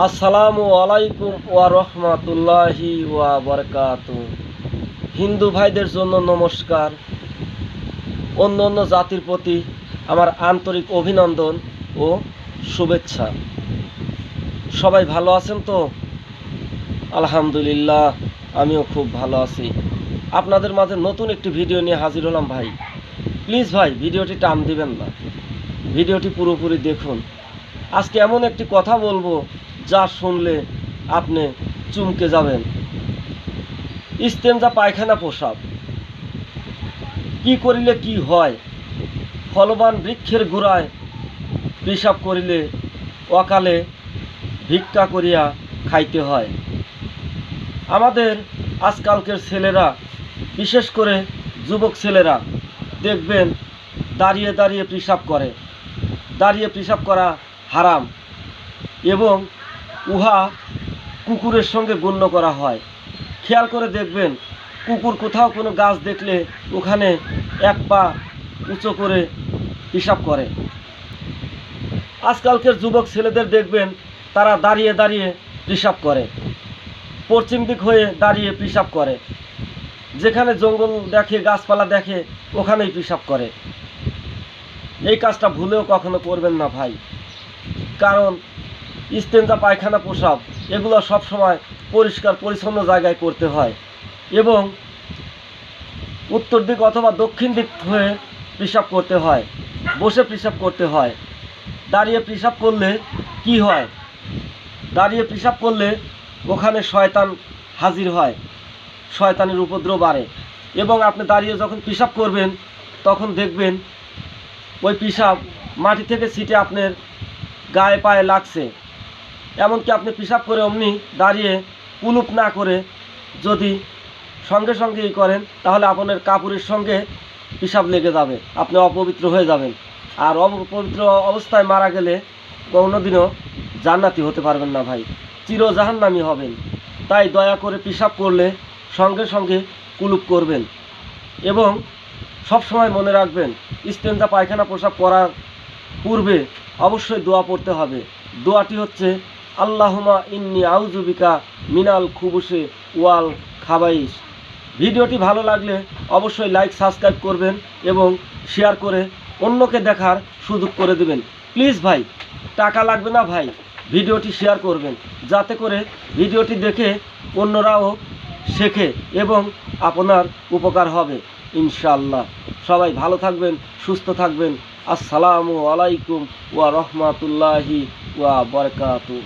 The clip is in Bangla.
আসসালামু আলাইকুম ওয়া রহমাতুল্লাহি ওয়া বারাকাত। হিন্দু ভাইদের জন্য নমস্কার। অন্য অন্য জাতির প্রতি আমার আন্তরিক অভিনন্দন ও শুভেচ্ছা। সবাই ভালো আছেন তো? আলহামদুলিল্লাহ, আমিও খুব ভালো আছি। আপনাদের মাঝে নতুন একটি ভিডিও নিয়ে হাজির হলাম ভাই। প্লিজ ভাই, ভিডিওটি টান দিবেন না। ভিডিওটি পুরোপুরি দেখুন। আজকে এমন একটি কথা বলব যা শুনলে আপনি চুমকে যাবেন। ইস্তেঞ্জা পায়খানা পোশাক কি করিলে কি হয়? ফলবান বৃক্ষের গোড়ায় পেশাব করিলে অকালে ভিক্ষা করিয়া খাইতে হয়। আমাদের আজকালকের ছেলেরা, বিশেষ করে যুবক ছেলেরা, দেখবেন দাঁড়িয়ে দাঁড়িয়ে পেশাব করে। দাঁড়িয়ে পেশাব করা হারাম এবং উহা কুকুরের সঙ্গে গণ্য করা হয়। খেয়াল করে দেখবেন, কুকুর কোথাও কোনো গাছ দেখলে ওখানে এক পা উঁচু করে পেশাব করে। আজকালকের যুবক ছেলেদের দেখবেন, তারা দাঁড়িয়ে দাঁড়িয়ে পেশাব করে। পশ্চিম দিক হয়ে দাঁড়িয়ে পিসাব করে। যেখানে জঙ্গল দেখে, গাছপালা দেখে, ওখানেই পেশাব করে। এই কাজটা ভুলেও কখনো করবেন না ভাই। কারণ ইস্তেঞ্জা পায়খানা পোশাক এগুলো সব সময় পরিষ্কার, পরিচ্ছন্ন জায়গায় করতে হয়। এবং উত্তর দিক অথবা দক্ষিণ দিক হয়ে পেশাব করতে হয়, বসে পেশাব করতে হয়। দাঁড়িয়ে পেশাব করলে কি হয়? দাঁড়িয়ে পেশাব করলে ওখানে শয়তান হাজির হয়, শয়তানের উপদ্রব বাড়ে। এবং আপনি দাঁড়িয়ে যখন পেশাব করবেন, তখন দেখবেন ওই পেশাব মাটি থেকে ছিটে আপনার গায়ে পায়ে লাগছে। এমনকি আপনি পেশাব করে অমনি দাঁড়িয়ে কুলুপ না করে যদি সঙ্গে সঙ্গে করেন, তাহলে আপনার কাপড়ের সঙ্গে পেশাব লেগে যাবে, আপনি অপবিত্র হয়ে যাবেন। আর অপবিত্র অবস্থায় মারা গেলে কোনোদিনও জান্নাতি হতে পারবেন না ভাই চির জাহান্নামি হবেন। তাই দয়া করে পেশাব করলে সঙ্গে সঙ্গে কুলুপ করবেন এবং সব সময় মনে রাখবেন ইস্তেঞ্জা পায়খানা পোশাক করার পূর্বে অবশ্যই দোয়া পড়তে হবে। দোয়াটি হচ্ছে আল্লাহুমা ইন্নি আউজুবিকা মিনাল খুবুসে ওয়াল খাবাইশ ভিডিওটি ভালো লাগলে অবশ্যই লাইক, সাবস্ক্রাইব করবেন এবং শেয়ার করে অন্যকে দেখার সুযোগ করে দেবেন। প্লিজ ভাই, টাকা লাগবে না ভাই? ভিডিওটি শেয়ার করবেন, যাতে করে ভিডিওটি দেখে অন্যরাও শেখে এবং আপনার উপকার হবে ইনশাল্লাহ সবাই ভালো থাকবেন, সুস্থ থাকবেন। আসসালামু আলাইকুম ওয়া রহমাতুল্লাহি ওয়া বারকাতুহ।